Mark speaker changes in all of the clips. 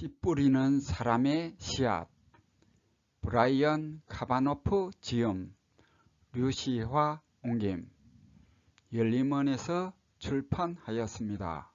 Speaker 1: 씨 뿌리는 사람의 씨앗 브라이언 카바노프 지음 류시화 옮김 열림원에서 출판하였습니다.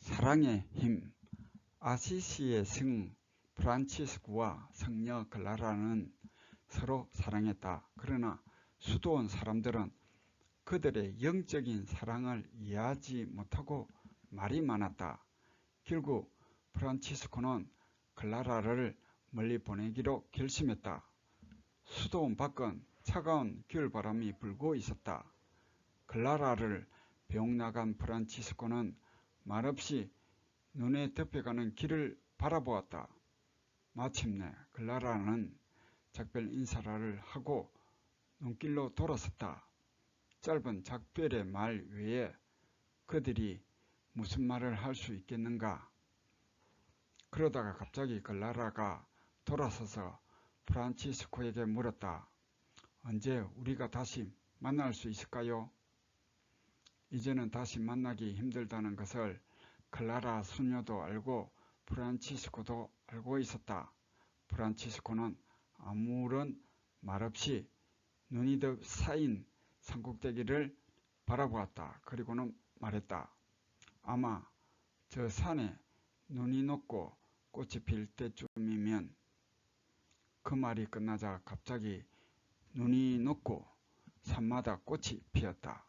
Speaker 1: 사랑의 힘 아시시의 성 프란치스코와 성녀 글라라는 서로 사랑했다. 그러나 수도원 사람들은 그들의 영적인 사랑을 이해하지 못하고 말이 많았다. 결국 프란치스코는 클라라를 멀리 보내기로 결심했다. 수도원 밖은 차가운 겨울바람이 불고 있었다. 클라라를 병 나간 프란치스코는 말없이 눈에 덮여가는 길을 바라보았다. 마침내 클라라는 작별 인사를 하고 눈길로 돌아섰다. 짧은 작별의 말 외에 그들이 무슨 말을 할 수 있겠는가? 그러다가 갑자기 글라라가 돌아서서 프란치스코에게 물었다. 언제 우리가 다시 만날 수 있을까요? 이제는 다시 만나기 힘들다는 것을 클라라 수녀도 알고 프란치스코도 알고 있었다. 프란치스코는 아무런 말 없이 눈이 더 쌓인 산꼭대기를 바라보았다. 그리고는 말했다. 아마 저 산에 눈이 녹고 꽃이 필 때쯤이면 그 말이 끝나자 갑자기 눈이 녹고 산마다 꽃이 피었다.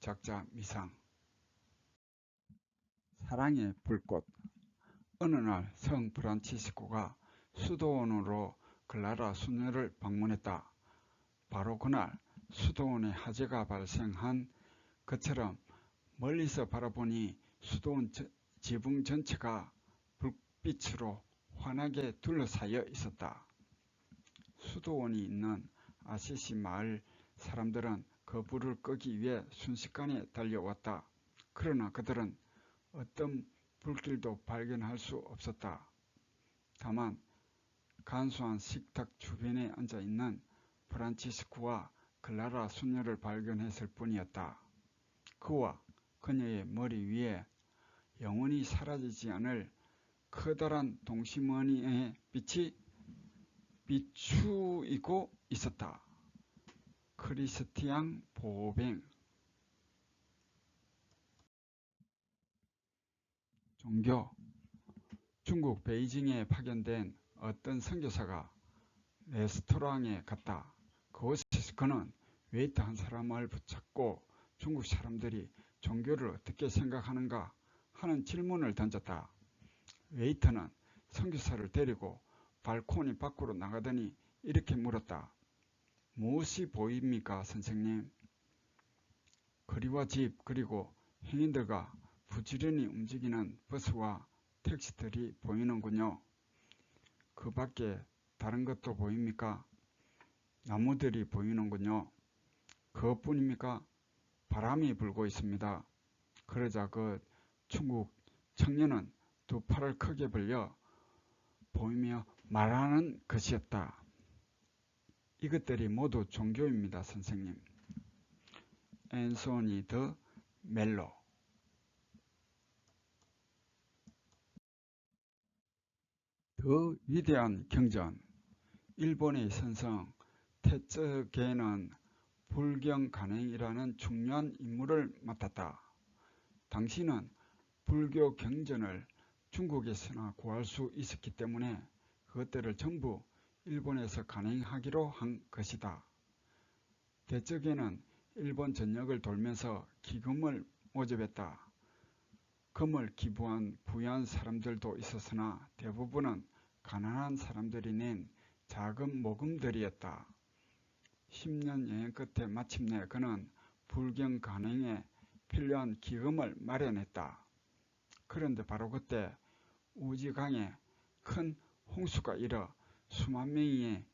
Speaker 1: 작자 미상 사랑의 불꽃 어느 날 성 프란치스코가 수도원으로 클라라 수녀를 방문했다. 바로 그날 수도원에 화재가 발생한 것처럼 멀리서 바라보니 수도원 지붕 전체가 불빛으로 환하게 둘러싸여 있었다. 수도원이 있는 아시시 마을 사람들은 그 불을 끄기 위해 순식간에 달려왔다. 그러나 그들은 어떤 불길도 발견할 수 없었다. 다만 간소한 식탁 주변에 앉아있는 프란치스코와 클라라 수녀를 발견했을 뿐이었다. 그와 그녀의 머리 위에 영원히 사라지지 않을 커다란 동심원이의 빛이 비추이고 있었다. 크리스티앙 보뱅 종교 중국 베이징에 파견된 어떤 선교사가 레스토랑에 갔다. 그곳에서 그는 웨이터 한 사람을 붙잡고 중국 사람들이 종교를 어떻게 생각하는가 하는 질문을 던졌다. 웨이터는 선교사를 데리고 발코니 밖으로 나가더니 이렇게 물었다. 무엇이 보입니까 선생님? 거리와 집 그리고 행인들과 부지런히 움직이는 버스와 택시들이 보이는군요. 그 밖에 다른 것도 보입니까? 나무들이 보이는군요. 그것뿐입니까? 바람이 불고 있습니다. 그러자 그 중국 청년은 두 팔을 크게 벌려 보이며 말하는 것이었다. 이것들이 모두 종교입니다, 선생님. 앤소니 더 멜로 더 위대한 경전 일본의 선성 태쯔계는 불경 간행이라는 중요한 임무를 맡았다. 당신은 불교 경전을 중국에서나 구할 수 있었기 때문에 그것들을 전부 일본에서 간행하기로 한 것이다. 대적에는 일본 전역을 돌면서 기금을 모집했다. 금을 기부한 부유한 사람들도 있었으나 대부분은 가난한 사람들이 낸 작은 모금들이었다. 10년 여행 끝에 마침내 그는 불경 간행에 필요한 기금을 마련했다. 그런데 바로 그때 우지강에 큰 홍수가 일어 수만 명의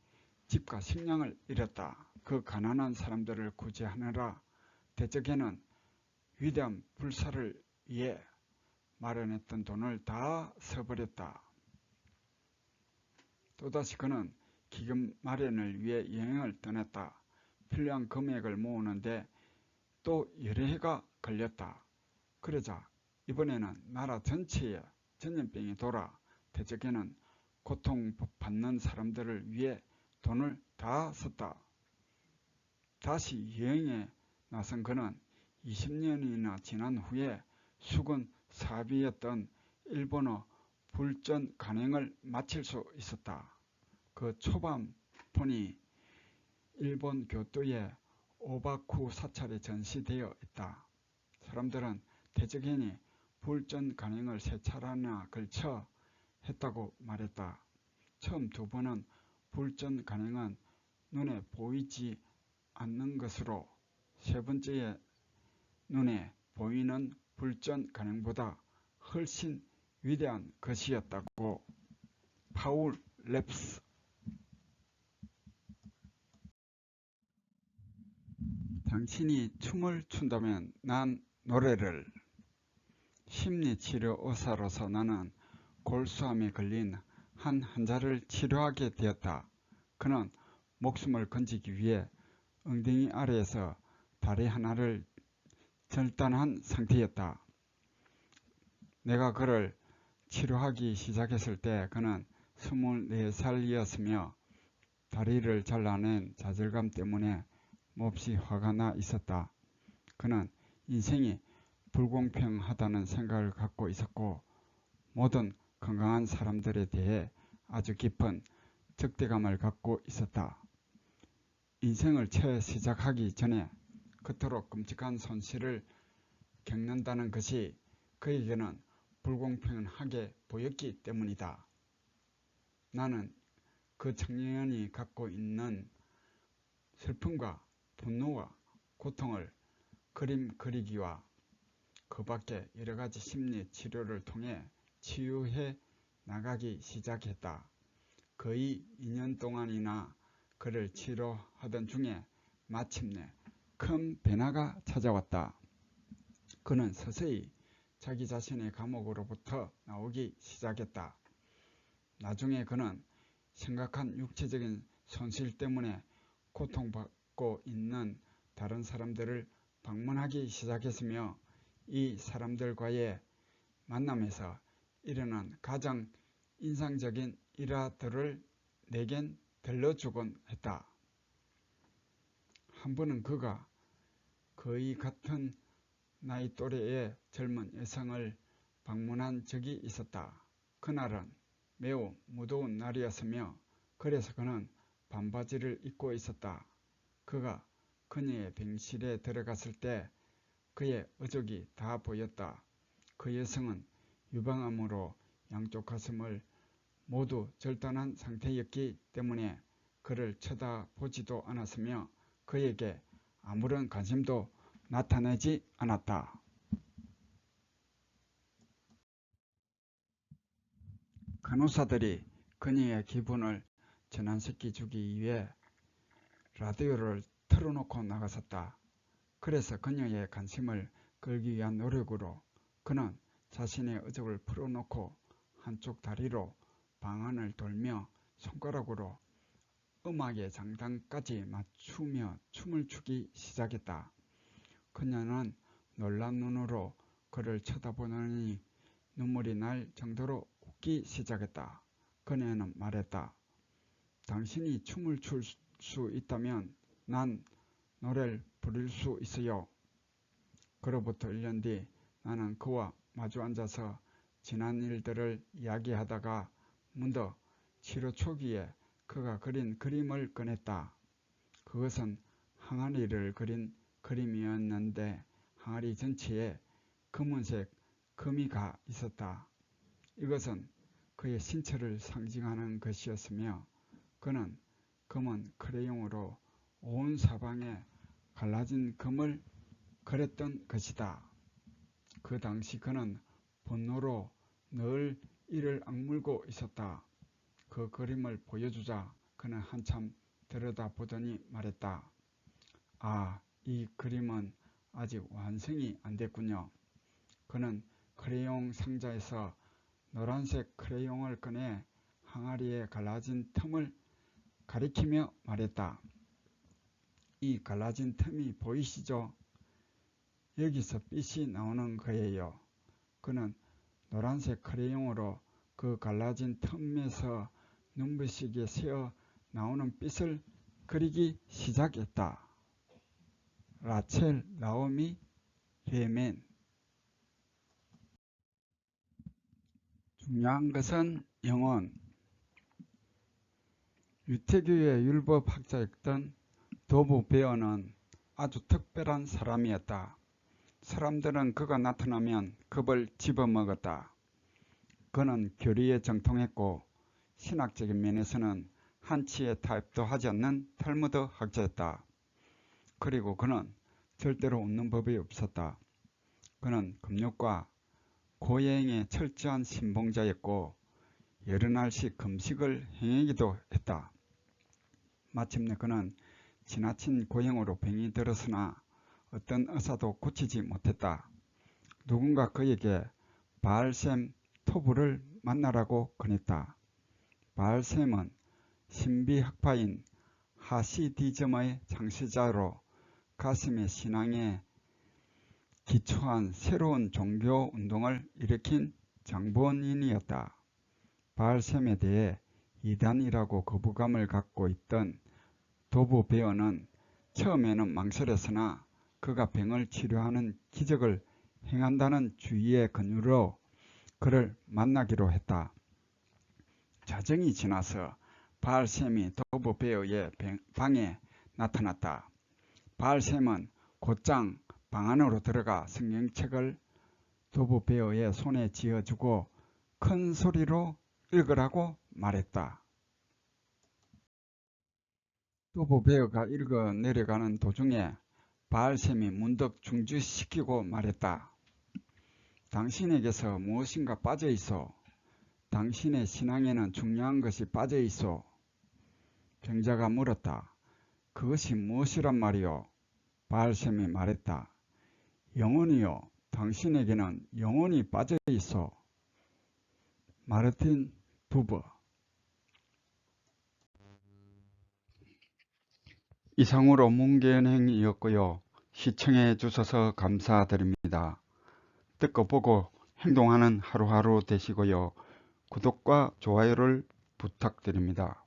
Speaker 1: 집과 식량을 잃었다. 그 가난한 사람들을 구제하느라 대적에는 위대한 불사를 위해 마련했던 돈을 다 써버렸다. 또다시 그는 기금 마련을 위해 여행을 떠났다. 필요한 금액을 모으는데 또 여러 해가 걸렸다. 그러자 이번에는 나라 전체에 전염병이 돌아 대적에는 고통받는 사람들을 위해 돈을 다 썼다. 다시 여행에 나선 그는 20년이나 지난 후에 수군 사비였던 일본어 불전 간행을 마칠 수 있었다. 그 초반 폰이 일본 교토에 오바쿠 사찰에 전시되어 있다. 사람들은 대적행이 불전 간행을 세 차례나 걸쳐 했다고 말했다. 처음 두 번은 불전 간행은 눈에 보이지 않는 것으로 세 번째에 눈에 보이는 불전 간행보다 훨씬 위대한 것이었다고 파울 랩스 당신이 춤을 춘다면 난 노래를 심리치료 의사로서 나는 골수암에 걸린 한 환자를 치료하게 되었다. 그는 목숨을 건지기 위해 엉덩이 아래에서 다리 하나를 절단한 상태였다. 내가 그를 치료하기 시작했을 때 그는 24살이었으며 다리를 잘라낸 좌절감 때문에 몹시 화가 나 있었다. 그는 인생이 불공평하다는 생각을 갖고 있었고 모든 건강한 사람들에 대해 아주 깊은 적대감을 갖고 있었다. 인생을 채 시작하기 전에 그토록 끔찍한 손실을 겪는다는 것이 그에게는 불공평하게 보였기 때문이다. 나는 그 청년이 갖고 있는 슬픔과 분노와 고통을 그림 그리기와 그 밖에 여러가지 심리 치료를 통해 치유해 나가기 시작했다. 거의 2년 동안이나 그를 치료하던 중에 마침내 큰 변화가 찾아왔다. 그는 서서히 자기 자신의 감옥으로부터 나오기 시작했다. 나중에 그는 심각한 육체적인 손실 때문에 고통받 고 있는 다른 사람들을 방문하기 시작했으며 이 사람들과의 만남에서 일어난 가장 인상적인 일화들을 내겐 들려주곤 했다. 한 번은 그가 거의 같은 나이 또래의 젊은 여성을 방문한 적이 있었다. 그날은 매우 무더운 날이었으며 그래서 그는 반바지를 입고 있었다. 그가 그녀의 병실에 들어갔을 때 그의 어족이 다 보였다. 그 여성은 유방암으로 양쪽 가슴을 모두 절단한 상태였기 때문에 그를 쳐다보지도 않았으며 그에게 아무런 관심도 나타내지 않았다. 간호사들이 그녀의 기분을 전환시켜 주기 위해 라디오를 틀어놓고 나갔었다. 그래서 그녀의 관심을 끌기 위한 노력으로 그는 자신의 어적을 풀어놓고 한쪽 다리로 방안을 돌며 손가락으로 음악의 장단까지 맞추며 춤을 추기 시작했다. 그녀는 놀란 눈으로 그를 쳐다보느니 눈물이 날 정도로 웃기 시작했다. 그녀는 말했다. 당신이 춤을 출 수 있다면 난 노래를 부를 수 있어요. 그로부터 1년 뒤 나는 그와 마주 앉아서 지난 일들을 이야기하다가 문득 치료 초기에 그가 그린 그림을 꺼냈다. 그것은 항아리를 그린 그림이었는데 항아리 전체에 검은색 금이 가 있었다. 이것은 그의 신체를 상징하는 것이었으며 그는 검은 크레용으로 온 사방에 갈라진 금을 그렸던 것이다. 그 당시 그는 분노로 늘 이를 악물고 있었다. 그 그림을 보여주자 그는 한참 들여다보더니 말했다. 아, 이 그림은 아직 완성이 안 됐군요. 그는 크레용 상자에서 노란색 크레용을 꺼내 항아리에 갈라진 틈을 가리키며 말했다. 이 갈라진 틈이 보이시죠? 여기서 빛이 나오는 거예요. 그는 노란색 크레용으로 그 갈라진 틈에서 눈부시게 새어 나오는 빛을 그리기 시작했다. 라첼 나오미 레멘 중요한 것은 영혼 유태교의 율법학자였던 도부 베어는 아주 특별한 사람이었다. 사람들은 그가 나타나면 겁을 집어먹었다. 그는 교리에 정통했고 신학적인 면에서는 한치의 타협도 하지 않는 탈무드 학자였다. 그리고 그는 절대로 웃는 법이 없었다. 그는 금욕과 고여행에 철저한 신봉자였고 여러 날씩 금식을 행하기도 했다. 마침내 그는 지나친 고형으로 병이 들었으나 어떤 의사도 고치지 못했다. 누군가 그에게 바알셈 토부를 만나라고 권했다. 바알셈은 신비학파인 하시디즘의 창시자로 가슴의 신앙에 기초한 새로운 종교 운동을 일으킨 장본인이었다. 바알셈에 대해 이단이라고 거부감을 갖고 있던 도부 베어는 처음에는 망설였으나 그가 병을 치료하는 기적을 행한다는 주의의 근유로 그를 만나기로 했다. 자정이 지나서 바알셈이 도부 베어의 방에 나타났다. 바알셈은 곧장 방 안으로 들어가 성경책을 도부 베어의 손에 쥐어주고 큰 소리로 읽으라고 말했다. 도부 베어가 읽어 내려가는 도중에 바알셈이 문득 중지시키고 말했다. 당신에게서 무엇인가 빠져 있어. 당신의 신앙에는 중요한 것이 빠져 있어. 병자가 물었다. 그것이 무엇이란 말이오? 바알셈이 말했다. 영혼이요. 당신에게는 영혼이 빠져 있어. 마르틴 부버 이상으로 문견행이었고요. 시청해 주셔서 감사드립니다. 듣고 보고 행동하는 하루하루 되시고요. 구독과 좋아요를 부탁드립니다.